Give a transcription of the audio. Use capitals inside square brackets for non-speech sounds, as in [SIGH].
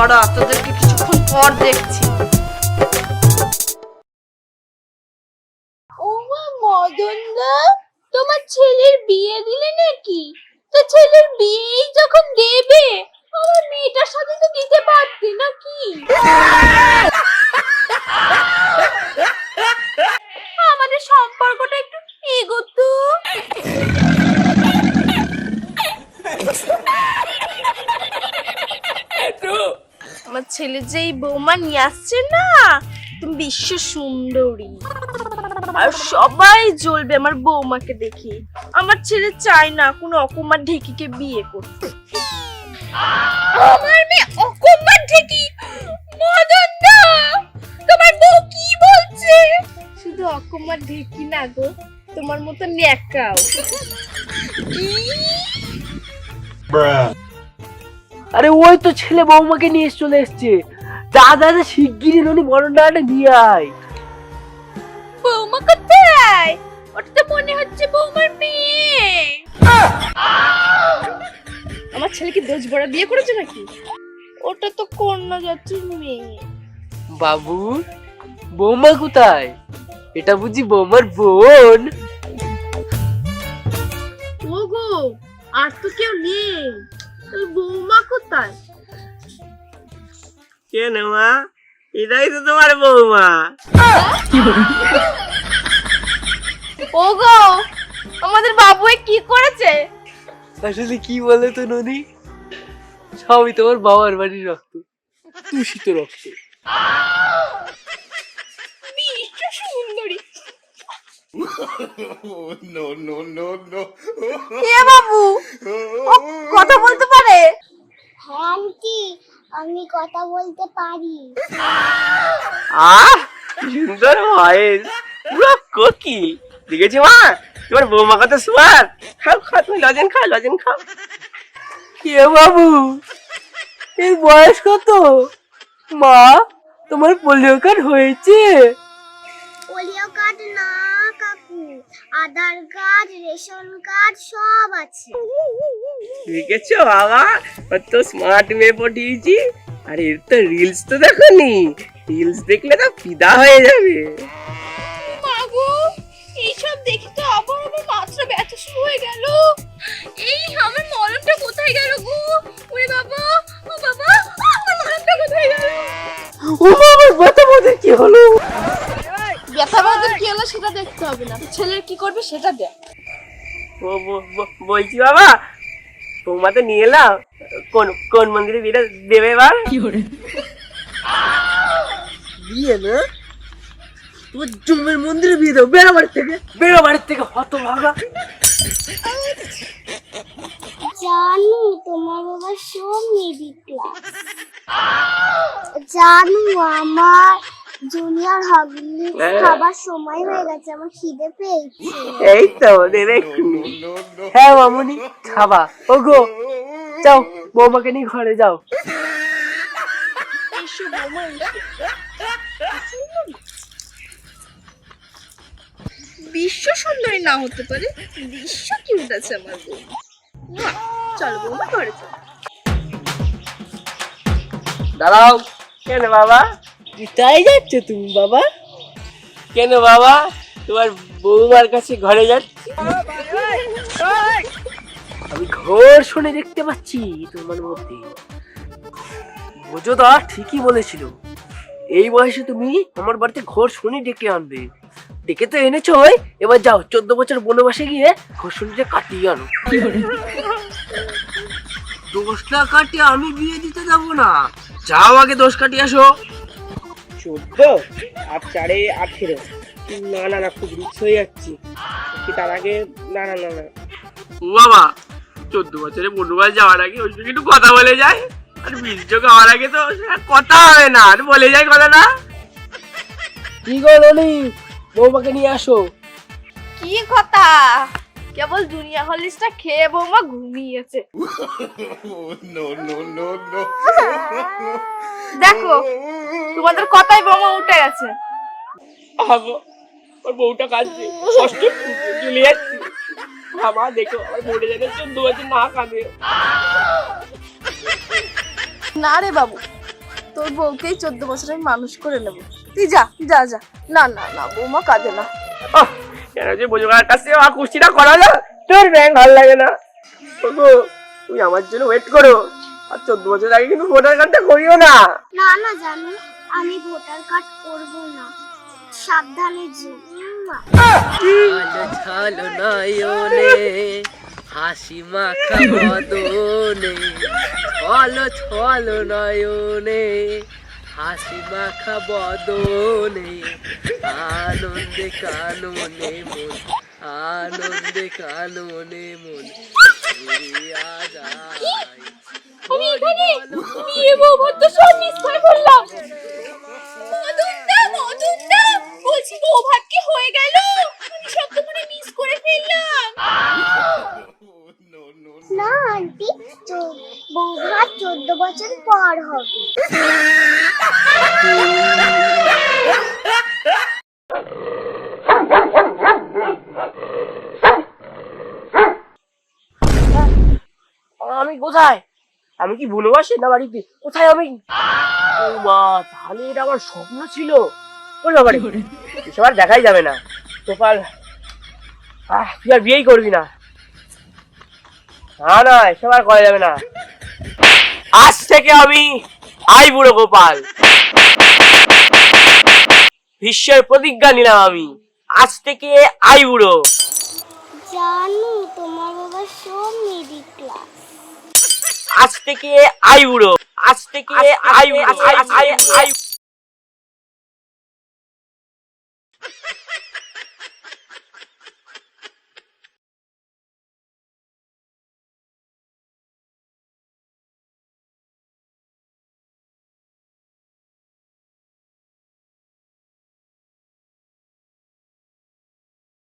দাঁড়া, তোদেরকে কিছুক্ষণ পর দেখছি। তোমার ছেলের বিয়ে দিলে নাকি? তো ছেলের বিয়েই যখন দেবে, আমার মেয়েটার সাথে তো দিতে পারতে নাকি আমাদের সম্পর্কটা একটু এগোতো আমার ছেলে যেই বৌমা নিয়ে আসছে না তুমি বিশ্ব সুন্দরী। আর সবাই জ্বলবে আমার বৌমাকে দেখি। আমার ছেলে চায় না কোনো অকুমার ঢেকিকে বিয়ে করতে। আমার মেয়ে অকম্মার ঠেকি মদন দা তোমার বউ কি বলছে? শুধু অকুমার ঢেকি না গো তোমার মতো ন্যাকাও। আরে ওই তো ছেলে বৌমাকে নিয়ে চলে এসছে। দাদা দাদা শিগগিরই ননি বরণডাটা নিয়ে আয়। বৌমা কোথায়? ওটা তো মনে হচ্ছে বৌমার মেয়ে। আমার ছেলে কি দোষ বড়া বিয়ে করেছে নাকি? ওটা তো কন্যা যাত্রীর মেয়ে। বাবু বৌমা কোথায়? এটা বুঝি বৌমার বোন। ওগো আর তো কেউ নেই। বৌমা কোথায়? কেন মা? এটাই তো তোমার বৌমা। ওগো আমাদের বাবু কি করেছে? আসলে কি বলে তো ননি? সবই তোমার বাবার বাড়ির রক্ত। দূষিত রক্ত বিশ্ব সুন্দরী [LAUGHS] no, no, no. এ বাবু? ও কথা বলতে পারে? হ্যাঁ আন্টি আমি কথা বলতে পারি। আহ সুন্দর ভয়েস পুরো কোকিল দেখেছি মা? তোমার বৌমা কত সুয়ার খাও খাও তুমি লজেন খাও লজেন খাও। কে বাবু? এর বয়স কত? মা তোমার পোলিও কার্ড হয়েছে। পোলিও কার্ড না। আধার কার্ড রেশন কার্ড সব আছে। দেখেছ বাবা? কত স্মার্ট মেয়ে পটিয়েছি আর এর তো রিলস তো দেখোনি। রিলস দেখলে তো ফিদা হয়ে যাবে। মাগো এইসব দেখে তো আবার আমার মাথা ব্যথা শুরু হয়ে গেল। এই আমার মলমটা কোথায় গেল গো? ওরে বাবা ও বাবা আমার মলমটা কোথায় গেল? ও বাবা ব্যথা বোধে কি হলো? ব্যথা কি হলো সেটা দেখতে হবে না। ছেলের কি করবে সেটা দেখ। ও ব- ব- বলছি বাবা বৌমা তো নিয়ে এলাম। কোন কোন মন্দিরে বিয়ে দেবে এবার? বিয়ে না? তোমার জমের মন্দিরে বিয়ে বেরো বাড়ির থেকে। বেরো বাড়ির থেকে হত ভাগা জানু তোমার বাবা সব মিডিল ক্লাস জানু আমার জুনিয়র হগলি হ্যাঁ। খাবার সময় হয়ে গেছে আমার খিদে পেয়েছে। এই তো দেবে এক্ষুনি. হ্যাঁ মামুনি খাবা। ও গো যাও বৌমাকে নিয়ে ঘরে যাও। বিশ্ব সুন্দরী না হতে পারে বিশ্ব কিউট আছে আমার বৌমা চলো বৌমা ঘরে চলো। দাঁড়াও। কেন বাবা? কোথায় যাচ্ছে তুমি, বাবা? কেন বাবা? তোমার বৌমার কাছে ঘরে যাচ্ছি। আমি ঘোর শুনে দেখতে পাচ্ছি তোমার মধ্যে। বোঝোদা ঠিকই বলেছিল। এই বয়সে তুমি আমার বাড়িতে ঘোর শুনি ডেকে আনবে। ডেকে তো এনেছো ওই, এবার যাও, চোদ্দ বছর বনবাসে গিয়ে ঘোর শুনিটা কাটিয়ে আনো। দোষটা কাটিয়ে আমি বিয়ে দিতে যাব না। যাও আগে দোষ কাটিয়ে আসো। চোদ্দ আর চারে আঠেরো না না না খুব রিক্স হয়ে যাচ্ছি। কি তার আগে? না না না না। ও বাবা চোদ্দ বছরে বনবাস যাওয়ার আগে ওই সঙ্গে একটু কথা বলে যায় আর বিশ যোগ হওয়ার আগে তো কথা হবে না আর বলে যায় কথা না। কি গো ননি বৌমাকে নিয়ে আসো। কি কথা? কেবল দুনিয়া হলিসটা খেয়ে বৌমা ঘুমিয়েছে. দেখো তোমাদের কথাই বৌমা উঠে গেছে। ওর বউটা কাঁদছে কষ্ট চলে যাচ্ছি। বাবা দেখো আমার বউটা যেন চোদ্দ বছর না কাঁদে। না রে বাবু তোর বউকেই চোদ্দ বছর আমি মানুষ করে নেব। তুই যা যা যা। না না না বৌমা কাঁদে না। আহ, কেন যে বোঝার কাছে আমার কুস্তিটা করা হলো। তোর ব্যাংক ভালো লাগে না। ওগো তুমি আমার জন্য ওয়েট করো। আর চোদ্দ বছর আগে কিন্তু ভোটার কার্ডটা করিও না। না না জানো। আমি ভোটার কার্ড করব না। সাবধানে যেও উম্মা। আলো ছালো নয়নে হাসি মাখা বদনে ছলো ছলো নয়নে হাসি মাখা বদনে, আনন্দে কাননে মন, আনন্দে কাননে মন, ফিরিয়া যায়। আমি এখানে বিয়ে ভদ্র সব মিস করে ফেললাম মদনদা মদনদা বলছি বৌভাত কি হয়ে গেল আমি সব তো মানে মিস করে ফেললাম no, no, না আন্টি চোদ্দ বছর পর হবে। আমি কোথায়? আমি কি ভুলবাসি না বাড়িতে? কোথায় আমি? ও মা তাহলে এটা আমার স্বপ্ন ছিল। ওই এসব আর দেখাই যাবে না। তোপাল আহ তুই আর বিয়েই করবি না। না না এসব আর করা যাবে না। আজ থেকে আমি আই বুড়ো গোপাল। বিশ্বের প্রতিজ্ঞা নিলাম আমি। আজ থেকে আই বুড়ো। জানো তোমার বাবা সব ক্লাস। আজ থেকে আই বুড়ো। আজ থেকে আই আই আই আই